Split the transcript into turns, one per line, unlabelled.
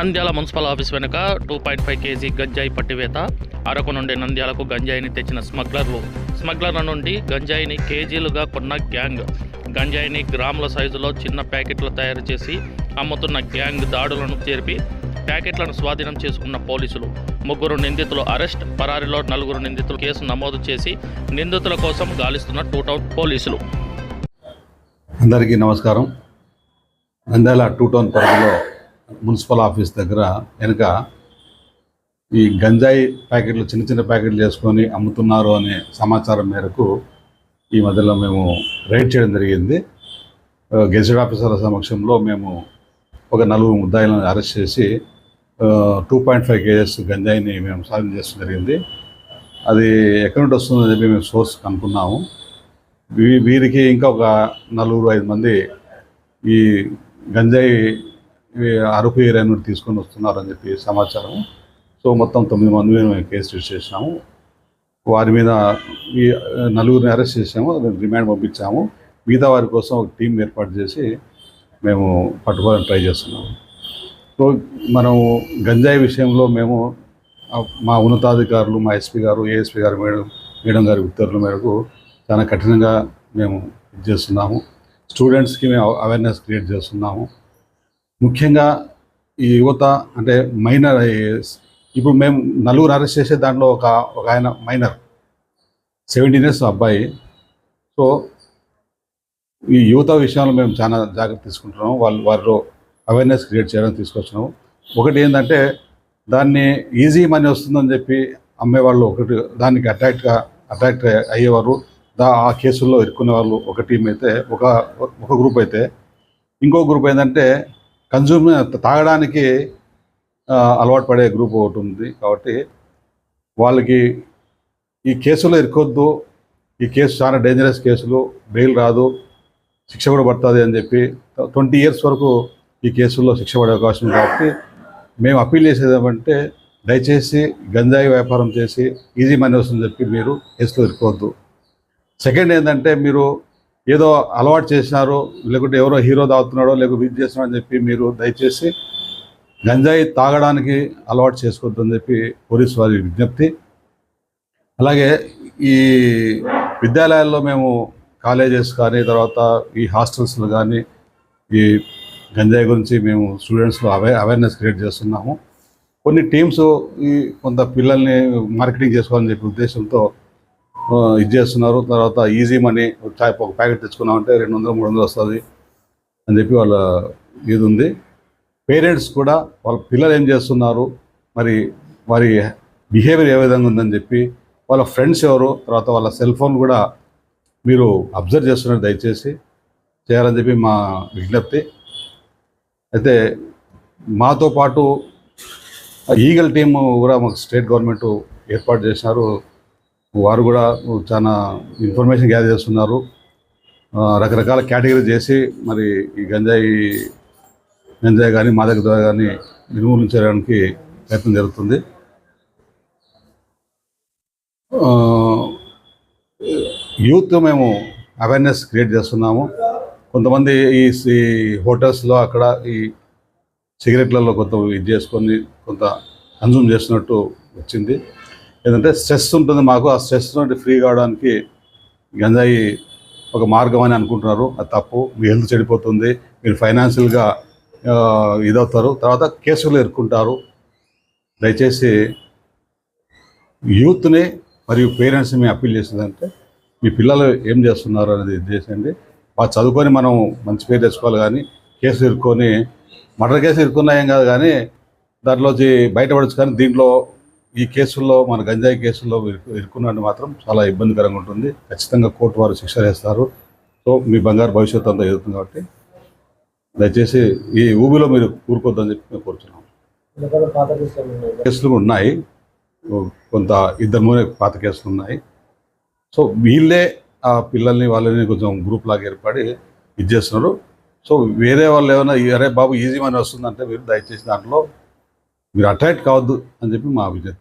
Nandyal municipal office వెనుక two point five KG గంజాయి పట్టివేత. అరకు నుండి నంద్యాలకు గంజాయిని తెచ్చిన స్మగ్లర్లు. స్మగ్లర్ల నుండి గంజాయిని కేజీలుగా కొన్న గ్యాంగ్. గంజాయిని గ్రాముల సైజులో చిన్న ప్యాకెట్లు తయారు చేసి అమ్ముతున్న గ్యాంగ్ దాడులను చేర్పి ప్యాకెట్లను స్వాధీనం చేసుకున్న పోలీసులు. ముగ్గురు నిందితులు అరెస్ట్ పరారిలో నలుగురు నిందితులు కేసు నమోదు చేసి నిందితుల కోసం గాలిస్తున్న టూటౌన్ పోలీసులు.
అందరికీ నమస్కారం. నంద్యాల టూ టౌన్ పరిధిలో మున్సిపల్ ఆఫీస్ దగ్గర వెనుక ఈ గంజాయి ప్యాకెట్లు చిన్న చిన్న ప్యాకెట్లు చేసుకొని అమ్ముతున్నారు అనే సమాచారం మేరకు ఈ మధ్యలో మేము రైడ్ చేయడం జరిగింది. గెజిట్ ఆఫీసర్ల సమక్షంలో మేము ఒక నలుగురు ముద్దాయిలను అరెస్ట్ చేసి టూ పాయింట్ ఫైవ్ కేజెస్ గంజాయిని మేము సాధన చేస్తడం జరిగింది. అది ఎక్కడి నుండి వస్తుందని చెప్పి మేము సోర్స్ కనుక్కున్నాము. వీ- వీరికి ఇంకా ఒక నలుగురు ఐదు మంది ఈ గంజాయి అరకు ఏరియా నుండి తీసుకొని వస్తున్నారని చెప్పి సమాచారం. సో మొత్తం తొమ్మిది మంది మీద మేము కేసు రిజిస్టర్ చేసినాము వారి మీద ఈ నలుగురిని అరెస్ట్ చేసాము రిమాండ్ పంపించాము. మిగతా వారి కోసం ఒక టీం ఏర్పాటు చేసి మేము పట్టుకోవాలని ట్రై చేస్తున్నాము. సో మనం గంజాయి విషయంలో మేము మా ఉన్నతాధికారులు మా ఎస్పీ గారు ఏఎస్పీ గారు మేడం మేడం గారి ఉత్తర్వుల మేరకు చాలా కఠినంగా మేము ఇది చేస్తున్నాము. స్టూడెంట్స్కి మేము అవేర్నెస్ క్రియేట్ చేస్తున్నాము. ముఖ్యంగా ఈ యువత అంటే మైనర్ ఇప్పుడు మేము నలుగురు అరెస్ట్ చేసే దాంట్లో ఒక ఒక ఆయన మైనర్. సెవెంటీన్ ఇయర్స్ అబ్బాయి. సో ఈ యువత విషయంలో మేము చాలా జాగ్రత్త తీసుకుంటున్నాము. వాళ్ళు వారిలో అవేర్నెస్ క్రియేట్ చేయడానికి తీసుకొచ్చినాము. ఒకటి ఏంటంటే దాన్ని ఈజీ మనీ వస్తుందని చెప్పి అమ్మేవాళ్ళు ఒకటి దానికి అట్రాక్ట్గా అట్రాక్ట్ అయ్యేవారు. దా ఆ కేసుల్లో ఇరుక్కునే వాళ్ళు ఒక టీం అయితే ఒక ఒక గ్రూప్ అయితే. ఇంకో గ్రూప్ ఏంటంటే కన్జ్యూమ్ తాగడానికి అలవాటు పడే గ్రూప్ ఒకటి ఉంది. కాబట్టి వాళ్ళకి ఈ కేసులో ఇరుకొద్దు ఈ కేసు చాలా డేంజరస్ కేసులు. బెయిల్ రాదు. శిక్ష కూడా పడుతుంది అని చెప్పి ట్వంటీ ఇయర్స్ వరకు ఈ కేసుల్లో శిక్ష పడే అవకాశం కాబట్టి మేము అప్పీల్ చేసేది ఏమంటే దయచేసి గంజాయి వ్యాపారం చేసి ఈజీ మనీ వస్తుందని చెప్పి మీరు కేసులో ఇరుకోవద్దు సెకండ్ ఏంటంటే మీరు ఏదో అలవాటు చేసినారు లేకుంటే ఎవరో హీరో తాగుతున్నాడో లేకపోతే ఇది చేస్తున్నాడో అని చెప్పి మీరు దయచేసి గంజాయి తాగడానికి అలవాటు చేసుకోవద్దని చెప్పి పోలీసు వారి విజ్ఞప్తి. అలాగే ఈ విద్యాలయాల్లో మేము కాలేజెస్ కానీ తర్వాత ఈ హాస్టల్స్లో కానీ ఈ గంజాయి గురించి మేము స్టూడెంట్స్లో అవే అవేర్నెస్ క్రియేట్ చేస్తున్నాము. కొన్ని టీమ్స్ ఈ కొంత పిల్లల్ని మార్కెటింగ్ చేసుకోవాలని చెప్పి ఉద్దేశంతో ఇది చేస్తున్నారు. తర్వాత ఈజీ మనీ ఒక ప్యాకెట్ తెచ్చుకున్నామంటే రెండు వందలు మూడు వందలు వస్తుంది అని చెప్పి వాళ్ళ ఇది ఉంది. పేరెంట్స్ కూడా వాళ్ళ పిల్లలు ఏం చేస్తున్నారు? మరి వారి బిహేవియర్ ఏ విధంగా ఉందని చెప్పి వాళ్ళ ఫ్రెండ్స్ ఎవరు? తర్వాత వాళ్ళ సెల్ ఫోన్ కూడా మీరు అబ్జర్వ్ చేస్తున్నారు దయచేసి చేయాలని చెప్పి మా విజ్ఞప్తి. అయితే మాతో పాటు ఈగల్ టీమ్ కూడా మాకు స్టేట్ గవర్నమెంట్ ఏర్పాటు చేసినారు. వారు కూడా చాలా ఇన్ఫర్మేషన్ గ్యాదర్ చేస్తున్నారు. రకరకాల కేటగిరీ చేసి మరి ఈ గంజాయి గంజాయి కానీ మాదక ద్వారా కానీ నిర్మూలించడానికి ప్రయత్నం జరుగుతుంది. ఆ, యూత్ మేము అవేర్నెస్ క్రియేట్ చేస్తున్నాము. కొంతమంది ఈ ఈ హోటల్స్లో అక్కడ ఈ సిగరెట్లలో కొంత ఇది చేసుకొని కొంత కన్జ్యూమ్ చేస్తున్నట్టు వచ్చింది. ఏంటంటే స్ట్రెస్ ఉంటుంది మాకు. ఆ స్ట్రెస్ నుండి ఫ్రీ కావడానికి గంజాయి ఒక మార్గం అని అనుకుంటున్నారు. అది తప్పు. మీ హెల్త్ చెడిపోతుంది. మీరు ఫైనాన్షియల్గా ఇదవుతారు. తర్వాత కేసులు ఎదుర్కొంటారు. దయచేసి యూత్ని మరియు పేరెంట్స్ని మేము అప్పీల్ చేసిందంటే మీ పిల్లలు ఏం చేస్తున్నారు అనేది చేసేయండి. వాళ్ళు చదువుకొని మనం మంచి పేరు తెచ్చుకోవాలి కానీ కేసు ఇరుక్కొని మర్డర్ కేసు ఇరుక్కున్నా ఏం కాదు కానీ దాంట్లోంచి బయటపడచ్చు కానీ దీంట్లో ఈ కేసుల్లో మన గంజాయి కేసుల్లో ఇరుక్కున్నట్టు మాత్రం చాలా ఇబ్బందికరంగా ఉంటుంది. ఖచ్చితంగా కోర్టు వారు శిక్ష వేస్తారు. సో మీ బంగారు భవిష్యత్తు అంతా ఎదుగుతుంది కాబట్టి దయచేసి ఈ ఊబిలో మీరు కూరుకోవద్దని చెప్పి మేము కోరుతున్నాం కేసులు ఉన్నాయి. కొంత ఇద్దరు మూడే పాత కేసులు ఉన్నాయి. సో వీళ్ళే ఆ పిల్లల్ని వాళ్ళని కొంచెం గ్రూప్ లాగా ఏర్పడి ఇది చేస్తున్నారు. సో వేరే వాళ్ళు ఏమైనా అరే బాబు ఈజీ మనీ వస్తుందంటే మీరు దయచేసి దాంట్లో మీరు అటాక్ కావద్దు అని చెప్పి మా విజ్ఞప్తి.